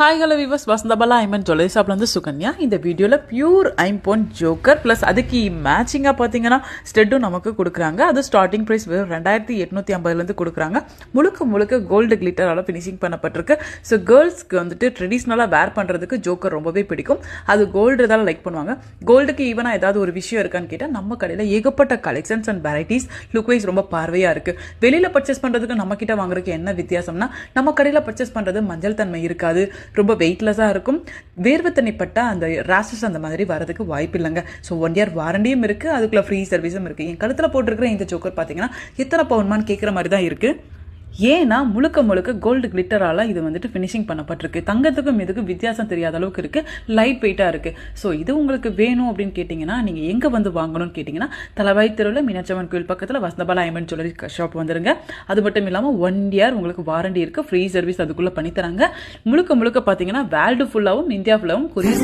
Hi hello விவஸ் Vasanthabala Ayman jewellery ஷாப்லேருந்து சுகன்யா. இந்த வீடியோவில் பியூர் ஐம்போன் ஜோக்கர் ப்ளஸ் அதுக்கு மேட்சிங்காக பார்த்தீங்கன்னா ஸ்டெட்டும் நமக்கு கொடுக்குறாங்க. அது ஸ்டார்டிங் ப்ரைஸ் வெறும் ரெண்டாயிரத்தி எட்நூற்றி ஐம்பதுலேருந்து கொடுக்குறாங்க. முழுக்க முழுக்க கோல்டு கிளிட்டரால் ஃபினிஷிங் பண்ணப்பட்டிருக்கு. ஸோ கேர்ள்ஸ்க்கு வந்துட்டு ட்ரெடிஷ்னலாக வேர் பண்ணுறதுக்கு ஜோக்கர் ரொம்பவே பிடிக்கும். அது கோல்டு தான் லைக் பண்ணுவாங்க. கோல்டுக்கு ஈவனாக ஏதாவது ஒரு விஷயம் இருக்கான்னு கேட்டால் நம்ம கடையில் ஏகப்பட்ட collections and varieties look wise ரொம்ப பார்வையாக இருக்குது வெளியில் பர்ச்சேஸ் பண்ணுறதுக்கு நம்ம வாங்குறதுக்கு என்ன வித்தியாசம்னா நம்ம கடையில் பர்ச்சேஸ் பண்ணுறது மஞ்சள் தன்மை இருக்காது. ரொம்ப வெயிட்லெஸ்ஸாக இருக்கும். வேர்வை தண்ணி அந்த ரேஷஸ் அந்த மாதிரி வரதுக்கு வாய்ப்பு இல்லைங்க. ஸோ ஒன் இயர் வாரண்டியும் இருக்குது அதுக்குள்ளே ஃப்ரீ சர்வீஸும் இருக்குது என் கழுத்தில் போட்டிருக்கிற இந்த ஜோக்கர் பார்த்தீங்கன்னா எத்தனை பவுன்மான்னு கேட்குற மாதிரி தான் இருக்குது ஏன்னா முழுக்க முழுக்க கோல்டு கிளிட்டரால் இது வந்துட்டு ஃபினிஷிங் பண்ணப்பட்டிருக்கு. தங்கத்துக்கும் எதுக்கும் வித்தியாசம் தெரியாத அளவுக்கு இருக்குது லைட் வெயிட்டாக இருக்குது ஸோ இது உங்களுக்கு வேணும் அப்படின்னு கேட்டிங்கன்னா நீங்கள் எங்கே வந்து வாங்கணும்னு கேட்டிங்கன்னா தலைவாய் தெருவில் மீனாட்சம்மன் கோயில் பக்கத்தில் வசந்தபாலா ஐமன் ஜுவல்லரி ஷாப் வந்துருங்க. அது மட்டும் இல்லாமல் ஒன் இயர் உங்களுக்கு வாரண்டி இருக்குது ஃப்ரீ சர்வீஸ் அதுக்குள்ளே பண்ணித்தராங்க முழுக்க முழுக்க பார்த்தீங்கன்னா வேர்ல்டு ஃபுல்லாகவும் இந்தியா ஃபுல்லாகவும் கொரியர்